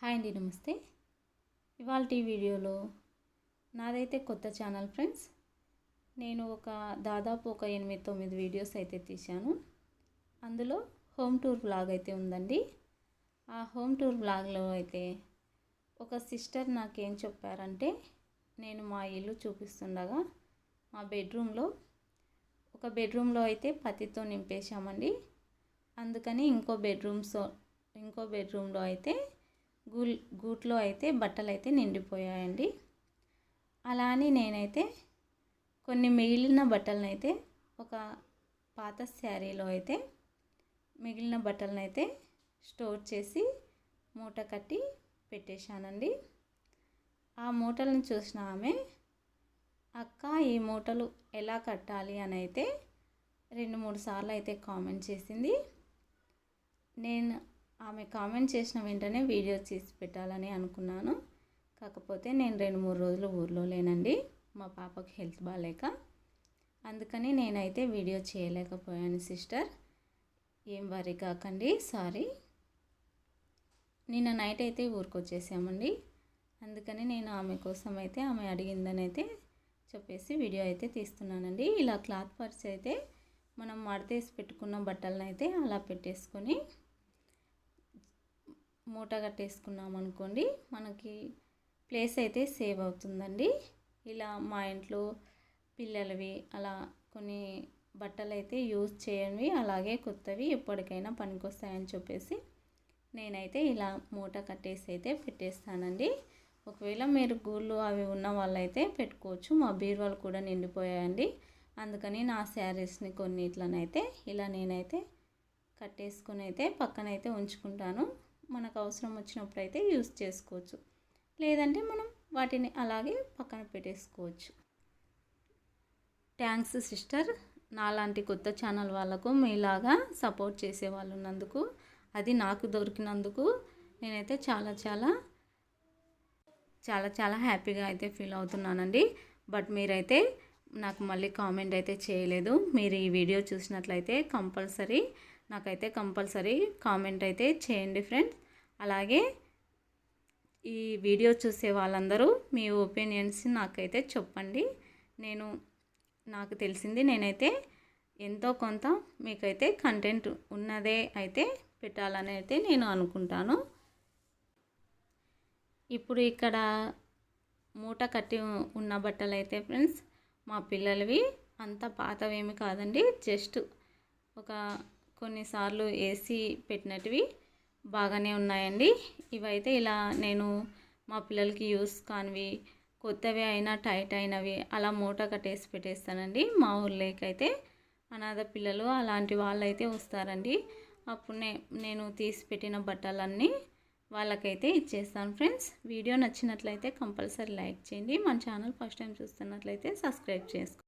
Hi అండి నమస్తే. ఇవాళ వీడియోలో నాదైతే కొత్త ఛానల్ ఫ్రెండ్స్. నేను ఒక దాదాపు ఒక ఎనిమిది తొమ్మిది వీడియోస్ అయితే తీశాను. అందులో హోమ్ టూర్ బ్లాగ్ అయితే ఉందండి. ఆ హోమ్ టూర్ బ్లాగ్లో అయితే ఒక సిస్టర్ నాకేం చెప్పారంటే నేను మా ఇల్లు చూపిస్తుండగా మా బెడ్రూమ్లో ఒక బెడ్రూమ్లో అయితే పత్తితో నింపేశామండి. అందుకని ఇంకో బెడ్రూమ్స్ ఇంకో బెడ్రూమ్లో అయితే గూల్ గూట్లో అయితే బట్టలు అయితే నిండిపోయాయండి. అలా అని నేనైతే కొన్ని మిగిలిన బట్టలను అయితే ఒక పాత శారీలో అయితే మిగిలిన బట్టలను అయితే స్టోర్ చేసి మూట కట్టి పెట్టేశానండి. ఆ మూటలను చూసిన ఆమె అక్క ఈ మూటలు ఎలా కట్టాలి? అని అయితే రెండు మూడు సార్లు అయితే కామెంట్ చేసింది. నేను ఆమె కామెంట్ చేసిన వెంటనే వీడియో తీసి పెట్టాలని అనుకున్నాను. కాకపోతే నేను రెండు మూడు రోజులు ఊర్లో లేనండి. మా పాపకి హెల్త్ బాగాలేక అందుకని నేనైతే వీడియో చేయలేకపోయాను సిస్టర్. ఏం వరి కాకండి సారీ. నిన్న నైట్ అయితే ఊరికి వచ్చేసామండి అందుకని నేను ఆమె కోసం అయితే ఆమె అడిగిందని అయితే చెప్పేసి వీడియో అయితే తీస్తున్నానండి. ఇలా క్లాత్ పర్స్ అయితే మనం మడతేసి పెట్టుకున్న బట్టలను అయితే అలా పెట్టేసుకొని మూట కట్టేసుకున్నాం అనుకోండి మనకి ప్లేస్ అయితే సేవ్ అవుతుందండి. ఇలా మా ఇంట్లో పిల్లలవి అలా కొన్ని బట్టలు అయితే యూజ్ చేయనివి అలాగే కొత్తవి ఎప్పటికైనా పనికొస్తాయని చెప్పేసి నేనైతే ఇలా మూట కట్టేసి అయితే పెట్టేస్తానండి. ఒకవేళ మీరు గూళ్ళు అవి ఉన్న వాళ్ళైతే పెట్టుకోవచ్చు మా బీరువాలు కూడా నిండిపోయాయండి. అందుకని నా శారీస్ని కొన్నిట్లనైతే ఇలా నేనైతే కట్టేసుకుని అయితే పక్కనైతే ఉంచుకుంటాను. మనకు అవసరం వచ్చినప్పుడు అయితే యూస్ చేసుకోవచ్చు. లేదంటే మనం వాటిని అలాగే పక్కన పెట్టేసుకోవచ్చు. Thanks sister. నాలాంటి కొత్త ఛానల్ వాళ్ళకు మీలాగా సపోర్ట్ చేసే వాళ్ళు ఉన్నందుకు అది నాకు దొరికినందుకు నేనైతే చాలా చాలా చాలా చాలా హ్యాపీగా అయితే ఫీల్ అవుతున్నానండి. బట్ మీరైతే నాకు మళ్ళీ కామెంట్ అయితే చేయలేదు. మీరు ఈ వీడియో చూసినట్లయితే కంపల్సరీ నాకైతే కంపల్సరీ కామెంట్ అయితే చేయండి ఫ్రెండ్స్ అలాగే ఈ వీడియో చూసే వాళ్ళందరూ మీ ఒపీనియన్స్ నాకైతే చెప్పండి. నేను నాకు తెలిసింది నేనైతే ఎంతో కొంత మీకైతే కంటెంట్ ఉన్నదే అయితే పెట్టాలని అయితే నేను అనుకుంటాను. ఇప్పుడు ఇక్కడ మూట కట్టి ఉన్న బట్టలు అయితే ఫ్రెండ్స్ మా పిల్లలవి అంత పాతవేమి కాదండి జస్ట్ ఒక కొన్నిసార్లు ఏసీ పెట్టినటివి బాగానే ఉన్నాయండి. ఇవైతే ఇలా నేను మా పిల్లలకి యూస్ కానివి కొత్తవి అయినా టైట్ అయినవి అలా మూట కట్టేసి పెట్టేస్తానండి. మా ఊళ్ళోకైతే అనాథ పిల్లలు అలాంటి వాళ్ళైతే వస్తారండి. అప్పుడు నేను తీసి పెట్టిన బట్టలన్నీ వాళ్ళకైతే ఇచ్చేస్తాను ఫ్రెండ్స్. వీడియో నచ్చినట్లయితే కంపల్సరీ లైక్ చేయండి. మన ఛానల్ ఫస్ట్ టైం చూస్తున్నట్లయితే సబ్స్క్రైబ్ చేసుకోండి.